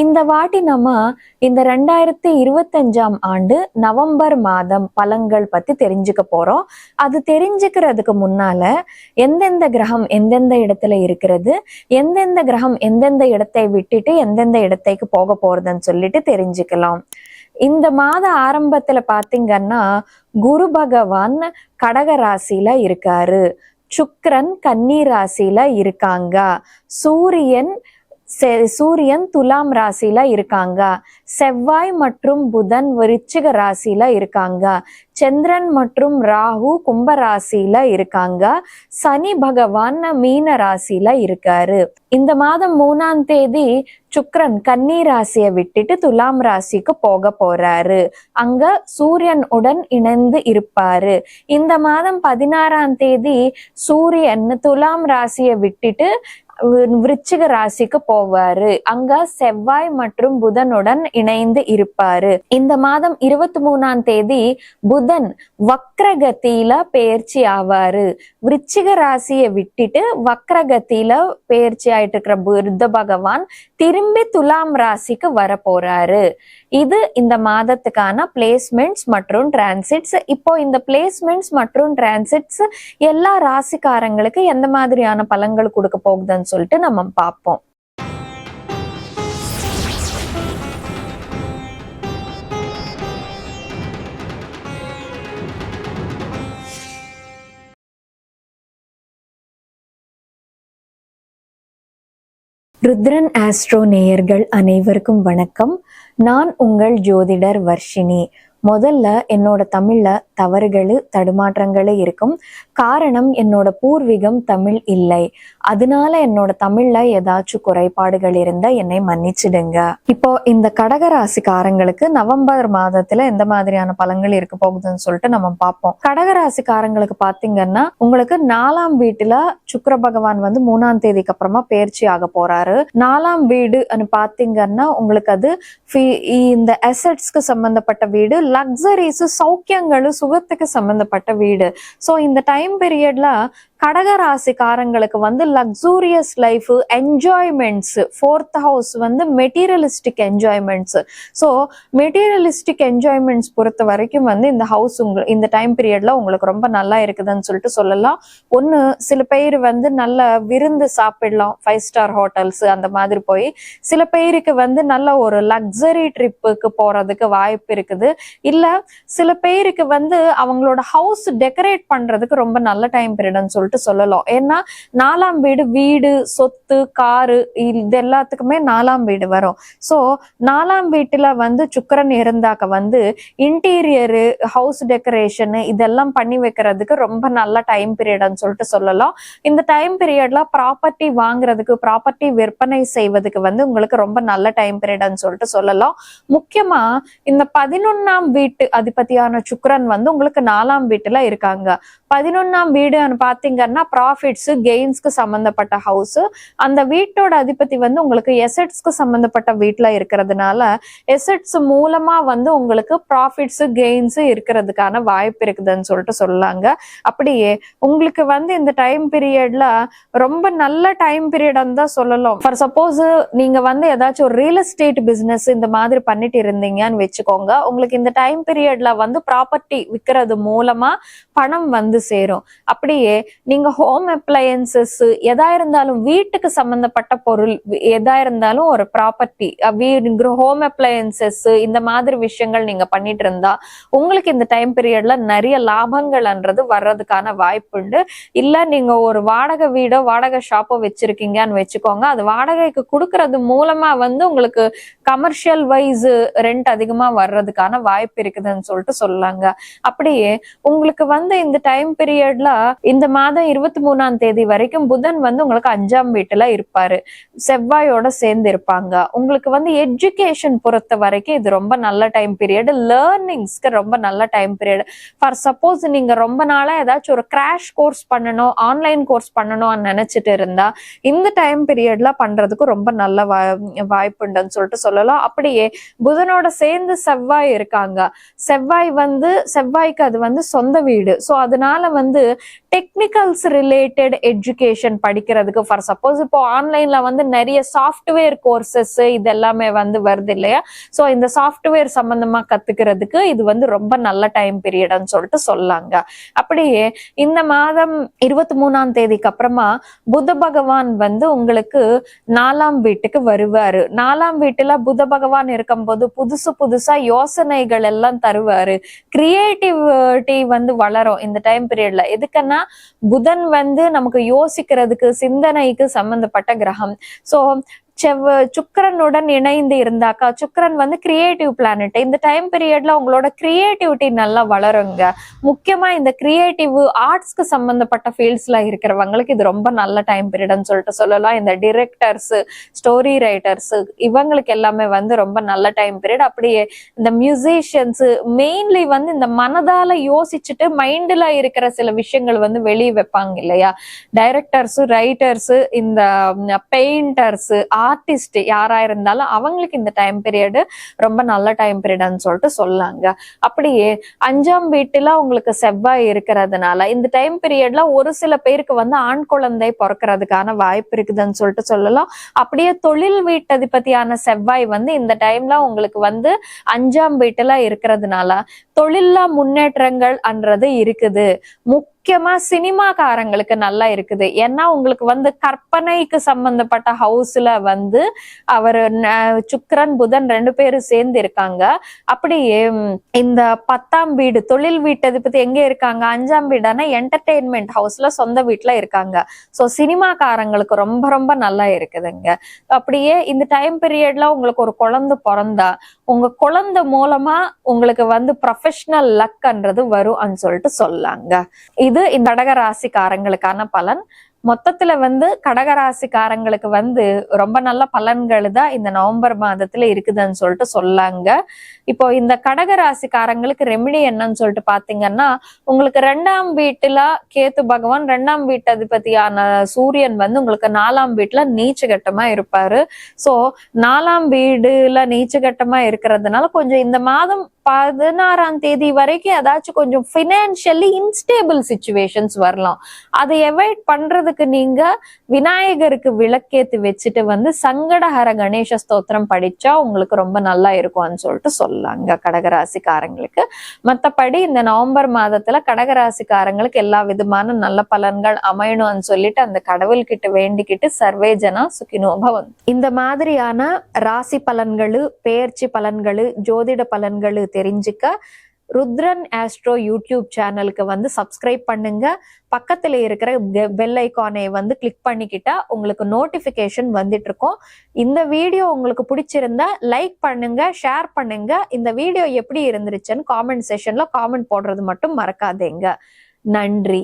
இந்த வாட்டி நம்ம இந்த ரெண்டாயிரத்தி இருபத்தஞ்சாம் ஆண்டு நவம்பர் மாதம் பலன்கள் பத்தி தெரிஞ்சுக்க போறோம். அது தெரிஞ்சுக்கிறதுக்கு முன்னால எந்தெந்த கிரகம் எந்தெந்த இடத்துல இருக்கிறது எந்தெந்த கிரகம் எந்தெந்த இடத்தை விட்டுட்டு எந்தெந்த இடத்தைக்கு போக போறதுன்னு சொல்லிட்டு தெரிஞ்சுக்கலாம். இந்த மாத ஆரம்பத்துல பாத்தீங்கன்னா குரு பகவான் கடக ராசியில இருக்காரு. சுக்ரன் கன்னி ராசியில இருக்காங்க. சூரியன் சூரியன் துலாம் ராசியில இருக்காங்க. செவ்வாய் மற்றும் புதன் விருச்சிக ராசியில இருக்காங்க. சந்திரன் மற்றும் ராகு கும்ப ராசியில இருக்காங்க. சனி பகவான் மீன ராசியில இருக்காரு. இந்த மாதம் மூணாம் தேதி சுக்ரன் கன்னி ராசியை விட்டுட்டு துலாம் ராசிக்கு போக போறாரு. அங்க சூரியன் உடன் இணைந்து இருப்பாரு. இந்த மாதம் பதினாறாம் தேதி சூரியன் துலாம் ராசியை விட்டுட்டு விருச்சிக ராசிக்கு போவாரு. அங்க செவ்வாய் மற்றும் புதனுடன் இணைந்து இருப்பாரு. இந்த மாதம் இருபத்தி மூணாம் தேதி புதன் வக்ரகத்தியில பெயர்ச்சி ஆவாரு. விருச்சிக ராசியை விட்டுட்டு வக்ரகத்தியில பெயர்ச்சி ஆயிட்டு இருக்கிற புத்த பகவான் திரும்பி துலாம் ராசிக்கு வர போறாரு இது இந்த மாதத்துக்கான பிளேஸ்மெண்ட்ஸ் மற்றும் டிரான்சிட்ஸ் இப்போ இந்த பிளேஸ்மெண்ட்ஸ் மற்றும் டிரான்சிட்ஸ் எல்லா ராசிக்காரங்களுக்கு எந்த மாதிரியான பலன்கள் கொடுக்க போகுதுன்னு சொல்லிட்டு நம்ம பார்ப்போம். ருத்ரன் ஆஸ்ட்ரோ நேயர்கள் அனைவருக்கும் வணக்கம். நான் உங்கள் ஜோதிடர் வர்ஷினி. முதல்ல என்னோட தமிழ்ல தவறுகள் தடுமாற்றங்களே இருக்கும். காரணம் என்னோட பூர்வீகம் தமிழ் இல்லை. அதனால என்னோட தமிழ்ல ஏதாச்சும் குறைபாடுகள் இருந்தா என்னை மன்னிச்சிடுங்க. இப்போ இந்த கடகராசிக்காரங்களுக்கு நவம்பர் மாதத்துல எந்த மாதிரியான பலன்கள் இருக்க போகுதுன்னு சொல்லிட்டு நம்ம பார்ப்போம். கடகராசிக்காரங்களுக்கு பாத்தீங்கன்னா உங்களுக்கு நாலாம் வீட்டுல சுக்கர பகவான் வந்து மூணாம் தேதிக்கு அப்புறமா பயிற்சி ஆக போறாரு. நாலாம் வீடு பாத்தீங்கன்னா உங்களுக்கு அது இந்த அசட்ஸ்க்கு சம்பந்தப்பட்ட வீடு லக்ஸரிஸ் சௌக்கியங்களும் சுகத்துக்கு சம்பந்தப்பட்ட வீடு. சோ இந்த டைம் பீரியட்ல கடகராசிக்காரங்களுக்கு வந்து luxurious life enjoyments fourth house வந்து materialistic enjoyments so materialistic enjoyments பொறுத்த வரைக்கும் வந்து இந்த ஹவுஸ் உங்க இந்த டைம் பீரியட்ல உங்களுக்கு ரொம்ப நல்லா இருக்குதுன்னு சொல்லிட்டு சொல்லலாம். ஒன்று சில பேர் வந்து நல்ல விருந்து சாப்பிடலாம் ஃபைவ் ஸ்டார் ஹோட்டல்ஸ் அந்த மாதிரி போய். சில பேருக்கு வந்து நல்ல ஒரு லக்ஸரி ட்ரிப்புக்கு போறதுக்கு வாய்ப்பு இருக்குது. இல்லை சில பேருக்கு வந்து அவங்களோட ஹவுஸ் டெக்கரேட் பண்றதுக்கு ரொம்ப நல்ல டைம் பீரியட்னு சொல்லிட்டு சொல்லலாம். ஏன்னா நாலாம் வீடு வீடு சொத்து காரு இது எல்லாத்துக்குமே நாலாம் வீடு வரும். ஸோ நாலாம் வீட்டுல வந்து சுக்கரன் இருந்தாக்க வந்து இன்டீரியரு ஹவுஸ் டெக்கரேஷன் இதெல்லாம் பண்ணி வைக்கிறதுக்கு ரொம்ப நல்ல டைம் பீரியட்னு சொல்லிட்டு சொல்லலாம். இந்த டைம் பீரியட்ல ப்ராப்பர்ட்டி வாங்குறதுக்கு ப்ராப்பர்ட்டி விற்பனை செய்வதுக்கு வந்து உங்களுக்கு ரொம்ப நல்ல டைம் பீரியட்னு சொல்லிட்டு சொல்லலாம். முக்கியமா இந்த பதினொன்னாம் வீட்டு அதிபதியான சுக்கரன் வந்து உங்களுக்கு நாலாம் வீட்டுல இருக்காங்க. பதினொன்னாம் வீடுன்னு பாத்தீங்கன்னா ப்ராஃபிட்ஸ் கெயின்ஸ்க்கு சம்பந்தப்பட்ட ஹவுஸ் அந்த வீட்டோட அதிபதி வந்து உங்களுக்கு எசெட்ஸ்க்கு சம்பந்தப்பட்ட வீட்டுல இருக்கிறதுனால எசெட்ஸ் மூலமா வந்து உங்களுக்கு ப்ராஃபிட்ஸ் கெயின்ஸ் இருக்கிறதுக்கான வாய்ப்பு இருக்குதுன்னு சொல்லிட்டு சொல்லாங்க. அப்படியே உங்களுக்கு வந்து இந்த டைம் பீரியட்ல ரொம்ப நல்ல டைம் பீரியட்னு தான் சொல்லலாம். ஃபார் சப்போஸ் நீங்க வந்து ஏதாச்சும் ஒரு ரியல் எஸ்டேட் பிசினஸ் இந்த மாதிரி பண்ணிட்டு இருந்தீங்கன்னு வச்சுக்கோங்க. உங்களுக்கு இந்த டைம் பீரியட்ல வந்து ப்ராப்பர்ட்டி விற்கிறது மூலமா பணம் வந்து சேரும். அப்படியே நீங்க ஹோம் அப்ளையன்சஸ் எதா இருந்தாலும் வீட்டுக்கு சம்பந்தப்பட்ட பொருள் எதா இருந்தாலும் ஒரு ப்ராப்பர்ட்டி ஹோம் அப்ளையன்சஸ் இந்த மாதிரி விஷயங்கள் நீங்க பண்ணிட்டு இருந்தா உங்களுக்கு இந்த டைம் பீரியட்ல நிறைய லாபங்கள்ன்றது வர்றதுக்கான வாய்ப்பு உண்டு. இல்ல நீங்க ஒரு வாடகை வீடோ வாடகை ஷாப்போ வச்சிருக்கீங்கன்னு வச்சுக்கோங்க. அது வாடகைக்கு கொடுக்கறது மூலமா வந்து உங்களுக்கு கமர்ஷியல் வைஸ் ரெண்ட் அதிகமா வர்றதுக்கான வாய்ப்பு இருக்குதுன்னு சொல்லிட்டு சொல்லாங்க அப்படியே உங்களுக்கு வந்து இந்த டைம் பீரியட்ல இந்த மாதிரி மாதம் இருபத்தி மூணாம் தேதி வரைக்கும் புதன் வந்து உங்களுக்கு அஞ்சாம் வீட்டுல இருப்பாரு. செவ்வாயோட சேர்ந்து இருப்பாங்க. உங்களுக்கு வந்து எஜுகேஷன் பொறுத்த வரைக்கும் இது ரொம்ப நல்ல டைம் பீரியட் லேர்னிங்ஸ்க்கு ரொம்ப நல்ல டைம் பீரியட் ஃபார் சப்போஸ் நீங்க ரொம்ப நாளா ஏதாச்சும் ஒரு கிராஷ் கோர்ஸ் பண்ணணும் ஆன்லைன் கோர்ஸ் பண்ணணும்னு நினைச்சிட்டு இருந்தா இந்த டைம் பீரியட்ல பண்றதுக்கு ரொம்ப நல்ல வாய்ப்புண்டுன்னு சொல்லிட்டு சொல்லலாம். அப்படியே புதனோட சேர்ந்து செவ்வாய் இருக்காங்க. செவ்வாய் வந்து செவ்வாய்க்கு அது வந்து சொந்த வீடு. ஸோ அதனால வந்து டெக்னிக்கல்ஸ் ரிலேட்டட் எஜுகேஷன் படிக்கிறதுக்கு ஃபார் சப்போஸ் இப்போ ஆன்லைன்ல வந்து நிறைய சாஃப்ட்வேர் கோர்சஸ் இது எல்லாமே வந்து வருது இல்லையா? ஸோ இந்த சாஃப்ட்வேர் சம்பந்தமா கத்துக்கிறதுக்கு இது வந்து ரொம்ப நல்ல டைம் பீரியட்னு சொல்லிட்டு சொல்லாங்க. அப்படியே இந்த மாதம் இருபத்தி மூணாம் தேதிக்கு அப்புறமா புத பகவான் வந்து உங்களுக்கு நாலாம் வீட்டுக்கு வருவாரு. நாலாம் வீட்டுல புத பகவான் இருக்கும்போது புதுசு புதுசா யோசனைகள் எல்லாம் தருவாரு. கிரியேட்டிவிட்டி வந்து வளரும் இந்த டைம் பீரியட்ல எதுக்குன்னா புதன் வந்து நமக்கு யோசிக்கிறதுக்கு சிந்தனைக்கு சம்பந்தப்பட்ட கிரகம். சோ செவ் சுக்கரனுடன் இணைந்து இருந்தாக்கா சுக்கிரன் வந்து கிரியேட்டிவ் பிளானட் இந்த டைம் பீரியட்ல உங்களோட கிரியேட்டிவிட்டி நல்லா வளருங்க. முக்கியமா இந்த கிரியேட்டிவ் ஆர்ட்ஸ்க்கு சம்பந்தப்பட்ட ஃபீல்ட்ஸ்ல இருக்கிறவங்களுக்கு இது ரொம்ப நல்ல டைம் பீரியட்னு சொல்லிட்டு சொல்லலாம். இந்த டிரெக்டர்ஸ் ஸ்டோரி ரைட்டர்ஸ் இவங்களுக்கு எல்லாமே வந்து ரொம்ப நல்ல டைம் பீரியட் அப்படியே இந்த மியூசிஷியன்ஸ் மெயின்லி வந்து இந்த மனதால யோசிச்சுட்டு மைண்ட்ல இருக்கிற சில விஷயங்கள் வந்து வெளியே வைப்பாங்க இல்லையா? டைரக்டர்ஸ் ரைட்டர்ஸ் இந்த பெயிண்டர்ஸ் ஆர்டிஸ்ட் யாரா இருந்தாலும் அவங்களுக்கு இந்த டைம் பீரியடு ரொம்ப நல்ல டைம் பீரியட்னு சொல்லிட்டு சொல்லாங்க. அப்படியே அஞ்சாம் வீட்டுல உங்களுக்கு செவ்வாய் இருக்கிறதுனால இந்த டைம் பீரியட்ல ஒரு சில பேருக்கு வந்து ஆண் குழந்தை பிறக்கிறதுக்கான வாய்ப்பு இருக்குதுன்னு சொல்லிட்டு சொல்லலாம். அப்படியே தொழில் வீட்டதிபதியான செவ்வாய் வந்து இந்த டைம்ல உங்களுக்கு வந்து அஞ்சாம் வீட்டுல இருக்கிறதுனால தொழிலா முன்னேற்றங்கள் அன்றது இருக்குது. முக்கியமா சினிமாக்காரங்களுக்கு நல்லா இருக்குது. ஏன்னா உங்களுக்கு வந்து கற்பனைக்கு சம்பந்தப்பட்ட ஹவுஸ்ல வந்து அவர் சுக்கரன் புதன் ரெண்டு பேரும் சேர்ந்து இருக்காங்க. அப்படியே இந்த பத்தாம் வீடு தொழில் வீட்டை பத்தி எங்க இருக்காங்க? அஞ்சாம் வீடான என்டர்டெயின்மெண்ட் ஹவுஸ்ல சொந்த வீட்டுல இருக்காங்க. சோ சினிமாக்காரங்களுக்கு ரொம்ப ரொம்ப நல்லா இருக்குதுங்க. அப்படியே இந்த டைம் பீரியட்ல உங்களுக்கு ஒரு குழந்தை பிறந்தா உங்க குழந்தை மூலமா உங்களுக்கு வந்து ப்ரொஃபஷனல் லக்ன்றது வரும்னு சொல்லிட்டு சொல்லாங்க. இது இந்த கடகராசிக்காரங்களுக்கான பலன். மொத்தத்துல வந்து கடகராசிக்காரங்களுக்கு வந்து ரொம்ப நல்ல பலன்கள் தான் இந்த நவம்பர் மாதத்துல இருக்குதுன்னு சொல்லிட்டு சொல்லாங்க. இப்போ இந்த கடகராசிக்காரங்களுக்கு ரெமிடி என்னன்னு சொல்லிட்டு பாத்தீங்கன்னா உங்களுக்கு ரெண்டாம் வீட்டுல கேத்து பகவான் ரெண்டாம் வீட்டு அதிபதியான சூரியன் வந்து உங்களுக்கு நாலாம் வீட்டுல நீச்சகட்டமா இருப்பாரு. சோ நாலாம் வீடுல நீச்சகட்டமா இருக்கிறதுனால கொஞ்சம் இந்த மாதம் பதினாறாம் தேதி வரைக்கும் ஏதாச்சும் கொஞ்சம் ஃபினான்ஷியலி இன்ஸ்டேபிள் சுச்சுவேஷன்ஸ் வரலாம். அதை அவாய்ட் பண்றதுக்கு நீங்க விநாயகருக்கு விளக்கேத்து வச்சுட்டு வந்து சங்கடஹர கணேச ஸ்தோத்திரம் படிச்சா உங்களுக்கு ரொம்ப நல்லா இருக்கும்னு சொல்லிட்டு சொல்லாங்க கடகராசிக்காரங்களுக்கு. மத்தபடி இந்த நவம்பர் மாதத்துல கடகராசிக்காரங்களுக்கு எல்லா விதமான நல்ல பலன்கள் அமையணும்னு சொல்லிட்டு அந்த கடவுள்கிட்ட வேண்டிக்கிட்டு சர்வேஜனா சுகினோ பவன் இந்த மாதிரியான ராசி பலன்களு பெயர்ச்சி பலன்களு ஜோதிட பலன்களு தெரிஞ்சுக்க. ருத்ரன் ஆஸ்ட்ரோ யூடியூப் சேனலுக்கு வந்து சப்ஸ்கிரைப் பண்ணுங்க. பக்கத்துல இருக்கிற பெல் ஐக்கானை வந்து கிளிக் பண்ணிக்கிட்டா உங்களுக்கு நோட்டிபிகேஷன் வந்துட்டு இருக்கும் இந்த வீடியோ உங்களுக்கு பிடிச்சிருந்தா லைக் பண்ணுங்க ஷேர் பண்ணுங்க. இந்த வீடியோ எப்படி இருந்துருச்சுன்னு காமெண்ட் செஷன்ல காமெண்ட் போடுறது மட்டும் மறக்காதீங்க. நன்றி.